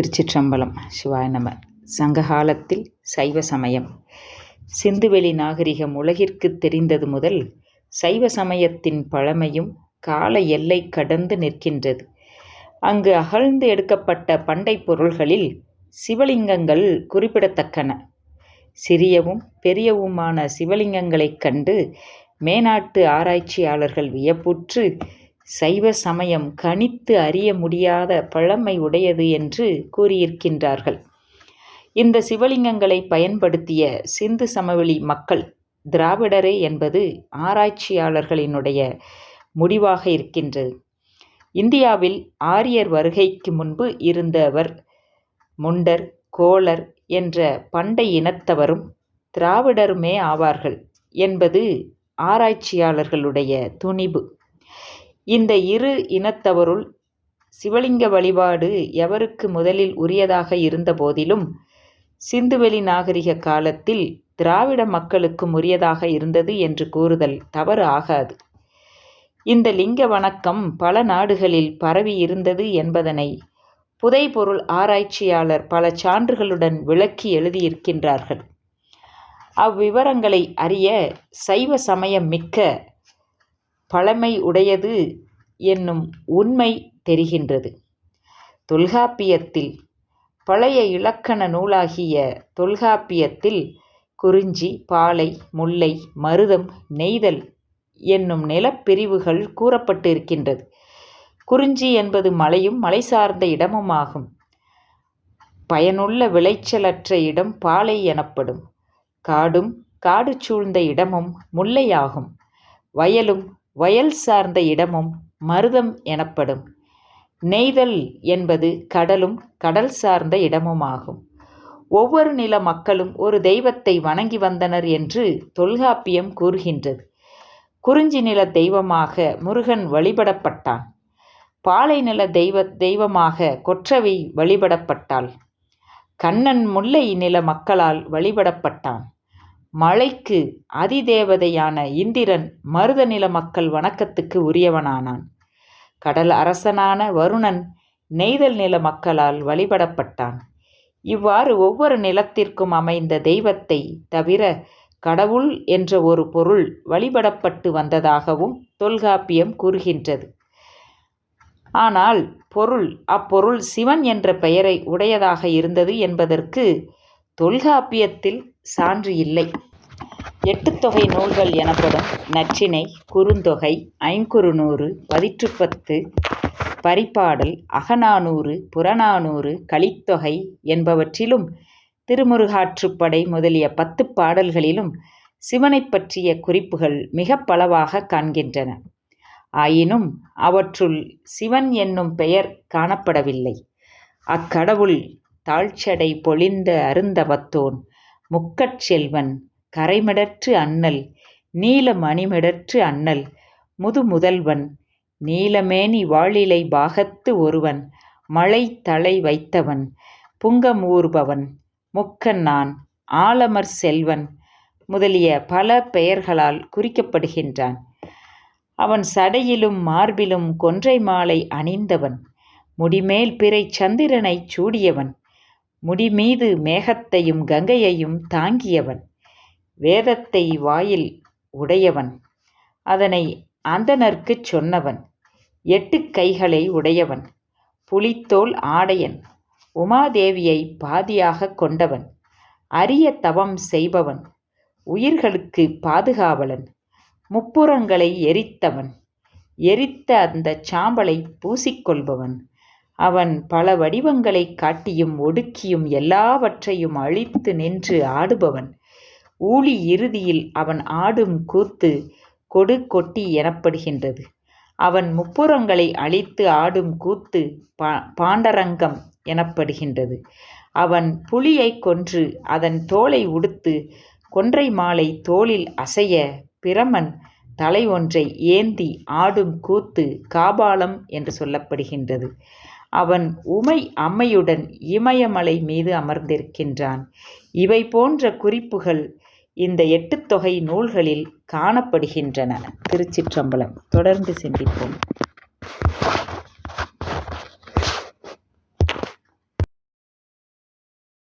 திருச்சிற்றம்பலம் சிவாய நம. சங்ககாலத்தில் சைவ சமயம். சிந்துவெளி நாகரிகம் உலகிற்கு தெரிந்தது முதல் சைவ சமயத்தின் பழமையும் கால எல்லை கடந்து நிற்கின்றது. அங்கு அகழ்ந்து எடுக்கப்பட்ட பண்டை பொருள்களில் சிவலிங்கங்கள் குறிப்பிடத்தக்கன. சிறியவும் பெரியவுமான சிவலிங்கங்களைக் கண்டு மேனாட்டு ஆராய்ச்சியாளர்கள் வியப்புற்று சைவ சமயம் கணித்து அறிய முடியாத பழமை உடையது என்று கூறியிருக்கின்றார்கள். இந்த சிவலிங்கங்களை பயன்படுத்திய சிந்து சமவெளி மக்கள் திராவிடரே என்பது ஆராய்ச்சியாளர்களினுடைய முடிவாக இருக்கின்றது. இந்தியாவில் ஆரியர் வருகைக்கு முன்பு இருந்தவர் முண்டர் கோளர் என்ற பண்டை இனத்தவரும் திராவிடருமே ஆவார்கள் என்பது ஆராய்ச்சியாளர்களுடைய துணிவு. இந்த இரு இனத்தவருள் சிவலிங்க வழிபாடு எவருக்கு முதலில் உரியதாக இருந்த போதிலும் சிந்துவெளி நாகரிக காலத்தில் திராவிட மக்களுக்கும் உரியதாக இருந்தது என்று கூறுதல் தவறு ஆகாது. இந்த லிங்க வணக்கம் பல நாடுகளில் பரவி இருந்தது என்பதனை புதைபொருள் ஆராய்ச்சியாளர் பல சான்றுகளுடன் விளக்கி எழுதியிருக்கின்றார்கள். அவ்விவரங்களை அறிய சைவ சமயம் மிக்க பழமை உடையது என்னும் உண்மை தெரிகின்றது. தொல்காப்பியத்தில் பழைய இலக்கண நூலாகிய தொல்காப்பியத்தில் குறிஞ்சி பாலை முல்லை மருதம் நெய்தல் என்னும் நிலப்பிரிவுகள் கூறப்பட்டிருக்கின்றது. குறிஞ்சி என்பது மலையும் மலை சார்ந்த இடமும் ஆகும் பயனுள்ள விளைச்சலற்ற இடம் பாலை எனப்படும். காடும் காடு சூழ்ந்த இடமும் முல்லையாகும். வயலும் வயல் சார்ந்த இடமும் மருதம் எனப்படும். நெய்தல் என்பது கடலும் கடல் சார்ந்த இடமுமாகும். ஒவ்வொரு நில மக்களும் ஒரு தெய்வத்தை வணங்கி வந்தனர் என்று தொல்காப்பியம் கூறுகின்றது. குறிஞ்சி நில தெய்வமாக முருகன் வழிபடப்பட்டான். பாலை நில தெய்வ தெய்வமாக கொற்றவை வழிபடப்பட்டாள். கண்ணன் முல்லை நில மக்களால் வழிபடப்பட்டான். மழைக்கு அதிதேவதையான இந்திரன் மருத நில மக்கள் வணக்கத்துக்கு உரியவனானான். கடல் அரசனான வருணன் நெய்தல் நில மக்களால் வழிபடப்பட்டான். இவ்வாறு ஒவ்வொரு நிலத்திற்கும் அமைந்த தெய்வத்தை தவிர கடவுள் என்ற ஒரு பொருள் வழிபடப்பட்டு வந்ததாகவும் தொல்காப்பியம் கூறுகின்றது. ஆனால் பொருள் அப்பொருள் சிவன் என்ற பெயரை உடையதாக இருந்தது என்பதற்கு தொல்காப்பியத்தில் சான்று இல்லை. எட்டுத்தொகை நூல்கள் எனப்படும் நச்சினை குறுந்தொகை ஐங்குறுநூறு பதிற்றுப்பத்து பரிபாடல் அகநானூறு புறநானூறு கலித்தொகை என்பவற்றிலும் திருமுருகாற்றுப்படை முதலிய பத்து பாடல்களிலும் சிவனை பற்றிய குறிப்புகள் மிக பலவாக காண்கின்றன. ஆயினும் அவற்றுள் சிவன் என்னும் பெயர் காணப்படவில்லை. அக்கடவுள் தாழ்ச்சடை பொழிந்த அருந்தவத்தோன் முக்கட் செல்வன் கரைமிடற்று அண்ணல் நீல மணிமிடற்று அண்ணல் முது முதல்வன் நீலமேனி வாழிலை பாகத்து ஒருவன் மழை தலை வைத்தவன் புங்கமூர்பவன் முக்கண்ணான் ஆலமர் செல்வன் முதலிய பல பெயர்களால் குறிக்கப்படுகின்றான். அவன் சடையிலும் மார்பிலும் கொன்றை மாலை அணிந்தவன் முடிமேல் பிறை சந்திரனைச் சூடியவன் முடிமீது மேகத்தையும் கங்கையையும் தாங்கியவன் வேதத்தை வாயில் உடையவன் அதனை அந்தனர்க்குச் சொன்னவன் எட்டு கைகளை உடையவன் புலித்தோல் ஆடையன் உமாதேவியை பாதியாக கொண்டவன் அரிய தவம் செய்பவன் உயிர்களுக்கு பாதுகாவலன் முப்புறங்களை எரித்தவன் எரித்த அந்த சாம்பலை பூசிக்கொள்பவன் அவன் பல வடிவங்களைக் காட்டியும் ஒடுக்கியும் எல்லாவற்றையும் அழித்து நின்று ஆடுபவன். ஊழி இறுதியில் அவன் ஆடும் கூத்து கொடு கொட்டி எனப்படுகின்றது. அவன் முப்புறங்களை அழித்து ஆடும் கூத்து பா பாண்டரங்கம் எனப்படுகின்றது. அவன் புலியை கொன்று அதன் தோலை உடுத்து கொன்றை மாலை தோளில் அசைய பிரமன் தலை ஒன்றை ஏந்தி ஆடும் கூத்து காபாலம் என்று சொல்லப்படுகின்றது. அவன் உமை அம்மையுடன் இமயமலை மீது அமர்ந்திருக்கின்றான். இவை போன்ற குறிப்புகள் இந்த எட்டுத்தொகை நூல்களில் காணப்படுகின்றன. திருச்சிற்றம்பலம். தொடர்ந்து சிந்திப்போம்.